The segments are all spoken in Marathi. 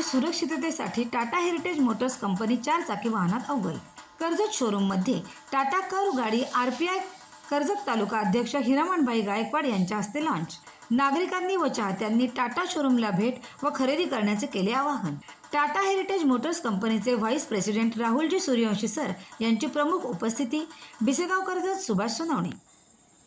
आणि सुरक्षिततेसाठी टाटा हेरिटेज मोटर्स कंपनी चार चाकी वाहनात अव्वल कर्जत शोरूममध्ये टाटा कर गाडी R P I Karjat taluka अध्यक्ष हिरामणबाई गायकवाड यांच्या हस्ते लॉन्च नागरिकांनी व चाहत्यांनी टाटा शोरूमला भेट व खरेदी करण्याचे केले आवाहन. टाटा हेरिटेज मोटर्स कंपनीचे vice president Rahulji Suryavanshi sir यांची प्रमुख उपस्थिती बिसेगाव कर्जत सुभाष सोनवणे.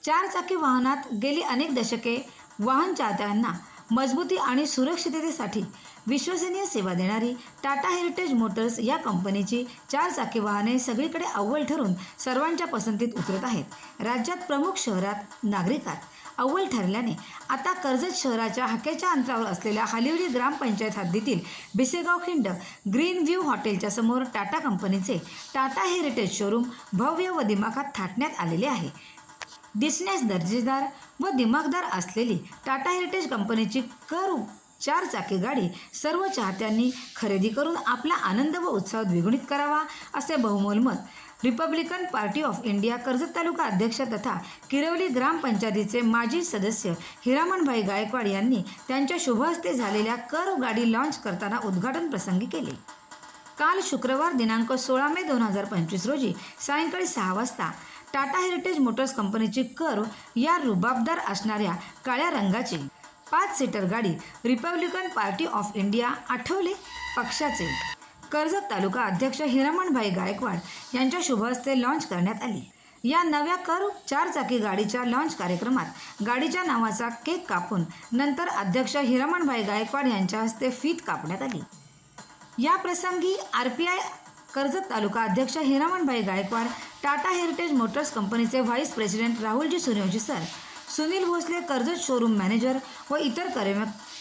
चार चाकी वाहनात गेली अनेक दशके वाहन चाहत्यांना मजबूती आणि सुरक्षिततेसाठी विश्वसनीय सेवा देणारी टाटा हेरिटेज मोटर्स या कंपनीची चार चाकी वाहने सगळीकडे अव्वल ठरून सर्वांच्या पसंतीत उतरत आहेत. राज्यात प्रमुख शहरात नागरिकात अव्वल ठरल्याने आता कर्जत शहराच्या हाकेच्या अंतरावर असलेल्या हालिवली ग्रामपंचायत हद्दीतील बिसेगाव खिंड ग्रीन व्ह्यू हॉटेलच्या समोर टाटा कंपनीचे टाटा हेरिटेज शोरूम भव्य व दिमाखात थाटण्यात आलेले आहे. दिसण्यास दर्जेदार व दिमागदार असलेली टाटा हेरिटेज कंपनीची कर चार चाकी गाडी सर्व चाहत्यांनी खरेदी करून आपला आनंद व उत्साह द्विगुणित करावा असे बहुमोल मत republican party of India Karjat taluka अध्यक्ष तथा किरवली ग्रामपंचायतीचे माजी सदस्य हिरामणभाई गायकवाड यांनी त्यांच्या शुभहस्ते झालेल्या कर गाडी लॉन्च करताना उद्घाटन प्रसंगी केले. काल शुक्रवार दिनांक सोळा मे दोन हजार पंचवीस रोजी सायंकाळी सहा वाजता टाटा हेरिटेज मोटर्स कंपनीची कर या रुबाबदार असणाऱ्या काळ्या रंगाची. पाच सीटर गाडी republican party of India Athawale पक्षाचे. कर्जत तालुका अध्यक्ष हिरमणभाई गायकवाड यांच्या शुभ हस्ते लॉन्च करण्यात आली. या नव्या कर चार चाकी गाडीच्या लॉन्च कार्यक्रमात गाडीच्या नावाचा केक कापून नंतर अध्यक्ष हिरमणभाई गायकवाड यांच्या हस्ते फीत कापण्यात आली. या प्रसंगी R P I Karjat taluka अध्यक्ष हिरमणभाई गायकवाड टाटा हेरिटेज मोटर्स कंपनीचे vice president Rahulji Suryavanshi sir Sunil Bhosale Karjat showroom manager व इतर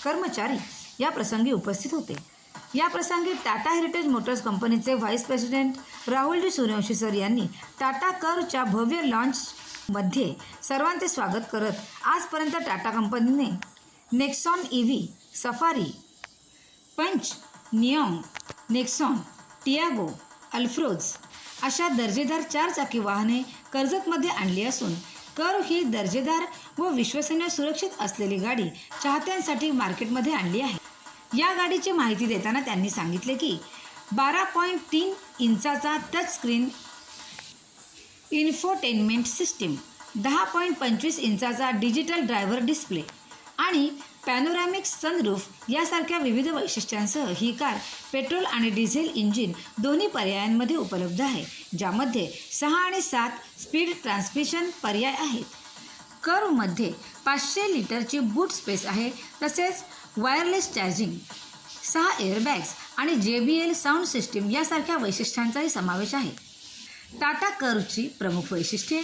कर्मचारी या प्रसंगी उपस्थित होते. या प्रसंगी टाटा हेरिटेज मोटर्स कंपनीचे vice president Rahulji Suryavanshi sir यांनी टाटा करच्या भव्य लॉन्चमध्ये सर्वांचे स्वागत करत आजपर्यंत टाटा कंपनीने नेक्सॉन ई व्ही सफारी पंच नियॉंग नेक्सॉन टियागो अल्फ्रोज अशा दर्जेदार चार चाकी वाहने कर्जतमध्ये आणली असून कर ही दर्जेदार व विश्वसनीय सुरक्षित असलेली गाडी चाहत्यांसाठी मार्केटमध्ये आणली आहे. या गाडीची माहिती देताना त्यांनी सांगितले की बारा पॉईंट तीन इंचाचा टच स्क्रीन इन्फोटेनमेंट सिस्टीम दहा पॉईंट पंचवीस इंचाचा डिजिटल ड्रायव्हर डिस्प्ले आणि पॅनोरॅमिक सनरूफ यासारख्या विविध वैशिष्ट्यांसह ही कार पेट्रोल आणि डिझेल इंजिन दोन्ही पर्यायांमध्ये उपलब्ध आहे ज्यामध्ये सहा आणि सात स्पीड ट्रान्समिशन पर्याय आहेत. कर्वमध्ये पाचशे लिटरची बूट स्पेस आहे तसेच वायरलेस चार्जिंग सहा एअरबॅग्स आणि जे बी एल साऊंड सिस्टीम यासारख्या वैशिष्ट्यांचाही समावेश आहे. टाटा कर्वची प्रमुख वैशिष्ट्ये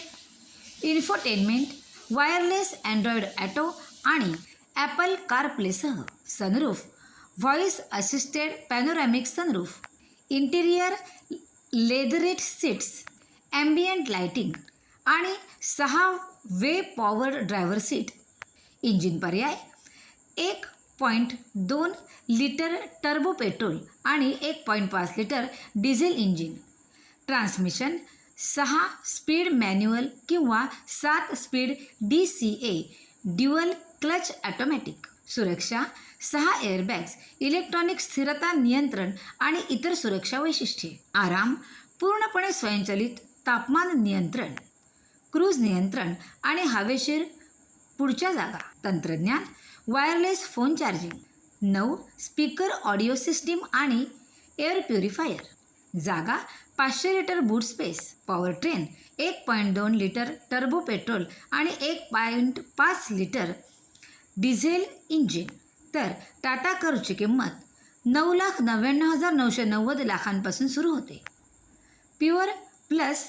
इन्फोटेनमेंट वायरलेस अँड्रॉइड ॲटो आणि Apple कारप्लेसह sunroof voice assisted panoramic sunroof interior leatherette seats ambient lighting आणि सहा way power driver seat engine पर्याय एक पॉईंट दोन लिटर टर्बो पेट्रोल आणि एक पॉईंट पाच लिटर डिझेल इंजिन ट्रान्समिशन सहा स्पीड मॅन्युअल किंवा सात speed D C A dual clutch automatic सुरक्षा सहा एअरबॅग्स इलेक्ट्रॉनिक स्थिरता नियंत्रण आणि इतर सुरक्षा वैशिष्ट्ये आराम पूर्णपणे स्वयंचलित तापमान नियंत्रण क्रूज नियंत्रण आणि हवेशीर पुढच्या जागा तंत्रज्ञान वायरलेस फोन चार्जिंग नऊ स्पीकर ऑडिओ सिस्टीम आणि एअर प्युरिफायर जागा पाचशे litre boot space power train एक पॉईंट दोन लिटर टर्बो पेट्रोल आणि एक पॉईंट पाच लिटर डिझेल इंजिन. तर टाटा करची किंमत नऊ लाख नव्याण्णव हजार नऊशे नव्वद लाखांपासून सुरू होते. Pure plus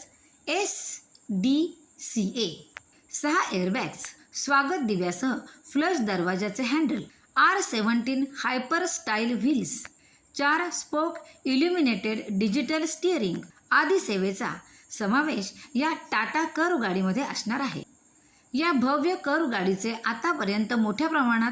S D C A. सहा एअरबॅग्स स्वागत दिव्यासह flush दरवाजाचे handle R seventeen hyper style wheels चार स्पोक इल्युमिनेटेड डिजिटल स्टिअरिंग आदी सेवेचा समावेश या टाटा कर गाडीमध्ये असणार आहे. या भव्य कर गाडीचे आतापर्यंत मोठ्या प्रमाणात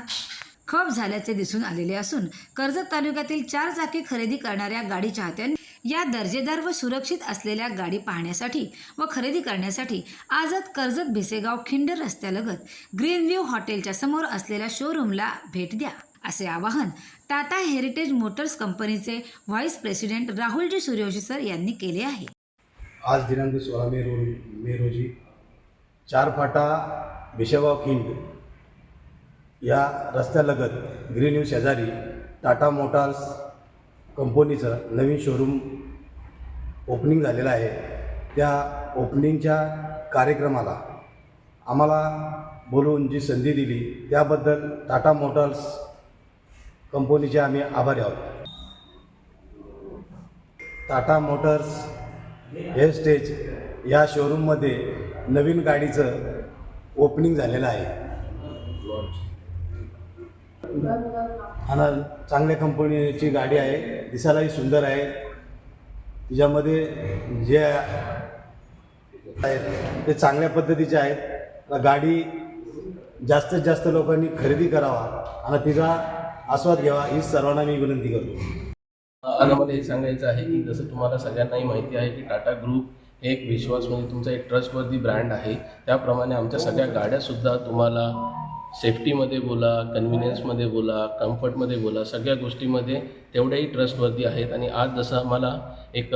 खप झाल्याचे दिसून आलेले असून कर्जत तालुक्यातील चार चाकी खरेदी करणाऱ्या गाडी चाहत्यांनी या दर्जेदार व सुरक्षित असलेल्या गाडी पाहण्यासाठी व खरेदी करण्यासाठी आजच कर्जत भिसेगाव खिंडर रस्त्यालगत ग्रीन व्ह्यू हॉटेलच्या समोर असलेल्या शोरूमला भेट द्या असे आवाहन टाटा हेरिटेज मोटर्स कंपनीचे vice president Rahulji Suryavanshi sir यांनी केले आहे. आज दिनांक सोळा मे रो मे रोजी चार फाटा भिशेगाव खिंड या रस्त्यालगत ग्रीन न्यूज शेजारी टाटा मोटार्स कंपनीचं नवीन शोरूम ओपनिंग झालेलं आहे. त्या ओपनिंगच्या कार्यक्रमाला आम्हाला बोलून जी संधी दिली त्याबद्दल टाटा मोटार्स कंपनीचे आम्ही आभारी आहोत. टाटा मोटर्स हे स्टेज या शोरूममध्ये नवीन गाडीचं ओपनिंग झालेलं आहे. आणि चांगल्या कंपनीची गाडी आहे. दिसायलाही सुंदर आहे. तिच्यामध्ये जे आहेत ते चांगल्या पद्धतीचे आहेत. गाडी जास्तीत जास्त लोकांनी खरेदी करावा आणि तिचा आस्वाद घ्यावा ही सर्वांना मी विनंती करतो. आज मला हे सांगायचं आहे की जसं तुम्हाला सगळ्यांनाही माहिती आहे की टाटा ग्रुप एक विश्वास म्हणजे तुमचा एक ट्रस्टवर्दी ब्रँड आहे. त्याप्रमाणे आमच्या सगळ्या गाड्यासुद्धा तुम्हाला सेफ्टीमध्ये बोला कन्व्हिनियन्समध्ये बोला कम्फर्टमध्ये बोला सगळ्या गोष्टीमध्ये तेवढ्याही ट्रस्टवर्दी आहेत. आणि आज जसं आम्हाला एक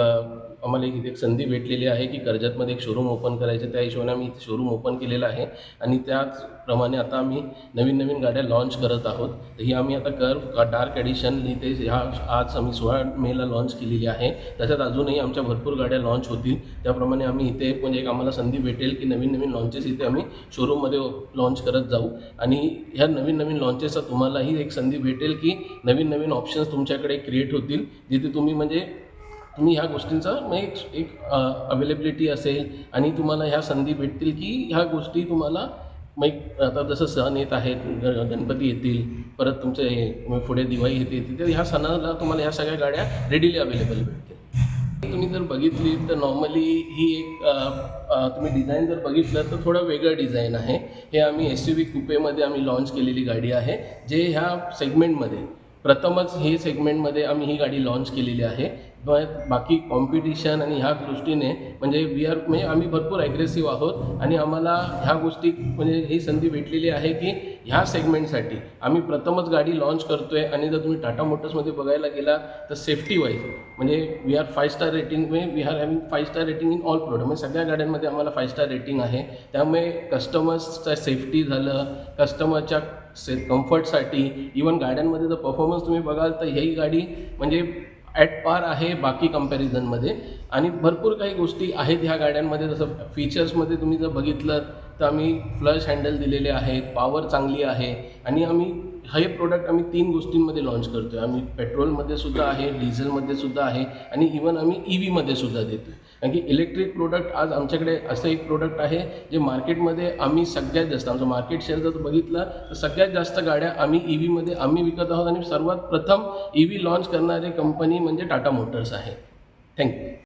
आम्हाला एक एक संधी भेटलेली आहे की कर्जतमध्ये एक शोरूम ओपन करायचं त्या हिशोबाने आम्ही शोरूम ओपन केलेलं आहे. आणि त्याचप्रमाणे आता आम्ही नवीन नवीन गाड्या लॉन्च करत आहोत. तर ही आम्ही आता कर डार्क एडिशन इथे ह्या आज आम्ही सोळा मेला लॉन्च केलेली आहे. त्याच्यात अजूनही आमच्या भरपूर गाड्या लॉन्च होतील. त्याप्रमाणे आम्ही इथे म्हणजे एक आम्हाला संधी भेटेल की नवीन नवीन लॉन्चेस इथे आम्ही शोरूममध्ये लॉन्च करत जाऊ. आणि ह्या नवीन नवीन लॉन्चेसचा तुम्हालाही एक संधी भेटेल की नवीन नवीन ऑप्शन्स तुमच्याकडे क्रिएट होतील. जिथे तुम्ही म्हणजे तुम्ही ह्या गोष्टींचा म्हणजे एक एक अवेलेबिलिटी असेल आणि तुम्हाला ह्या संधी भेटतील की ह्या गोष्टी तुम्हाला मग आता जसं सण येत आहेत गणपती येतील परत तुमचे हे पुढे दिवाळी येते तर ह्या सणाला तुम्हाला ह्या सगळ्या गाड्या रेडीली अवेलेबल भेटतील. तुम्ही जर बघितली तर नॉर्मली ही एक तुम्ही डिझाईन जर बघितलं तर थोडं वेगळं डिझाईन आहे. हे आम्ही एस यू व्ही कुपेमध्ये आम्ही लॉन्च केलेली गाडी आहे जे ह्या सेगमेंटमध्ये प्रथमच हे सेगमेंटमध्ये आम्ही ही गाडी लॉन्च केलेली आहे. बाकी कॉम्पिटिशन आणि ह्या दृष्टीने म्हणजे वी आर म्हणजे आम्ही भरपूर ॲग्रेसिव्ह आहोत आणि आम्हाला ह्या गोष्टी म्हणजे ही संधी भेटलेली आहे की ह्या सेगमेंटसाठी आम्ही प्रथमच गाडी लॉन्च आहे आणि जर तुम्ही टाटा मोटर्समध्ये बघायला गेला तर सेफ्टी वाईज म्हणजे we are five star rating म्हणजे we are having five star rating in all product म्हणजे सगळ्या गाड्यांमध्ये आम्हाला फाय स्टार रेटिंग आहे. त्यामुळे कस्टमर्सचं सेफ्टी झालं कस्टमरच्या से कम्फर्टसाठी इवन गाड्यांमध्ये जर परफॉर्मन्स तुम्ही बघाल तर ही गाडी म्हणजे ॲट पार आहे बाकी कम्पॅरिझनमध्ये आणि भरपूर काही गोष्टी आहेत ह्या गाड्यांमध्ये जसं फीचर्समध्ये तुम्ही जर बघितलं तर आम्ही फ्लश हँडल दिलेले आहे पॉवर चांगली आहे. आणि आम्ही हे प्रोडक्ट आम्ही तीन गोष्टींमध्ये लॉन्च करतो आहे आम्ही पेट्रोलमध्ये सुद्धा आहे डिझेलमध्ये सुद्धा आहे आणि इवन आम्ही ई व्हीमध्ये सुद्धा देतो आहे कारण की इलेक्ट्रिक प्रोडक्ट आज आमच्याकडे असं एक प्रोडक्ट आहे जे मार्केटमध्ये आम्ही सगळ्यात जास्त आमचं मार्केट शेअर जर बघितलं तर सगळ्यात जास्त गाड्या आम्ही ई व्हीमध्ये आम्ही विकत आहोत आणि सर्वात प्रथम ई व्ही लॉन्च करणारी कंपनी म्हणजे टाटा मोटर्स आहे. थँक्यू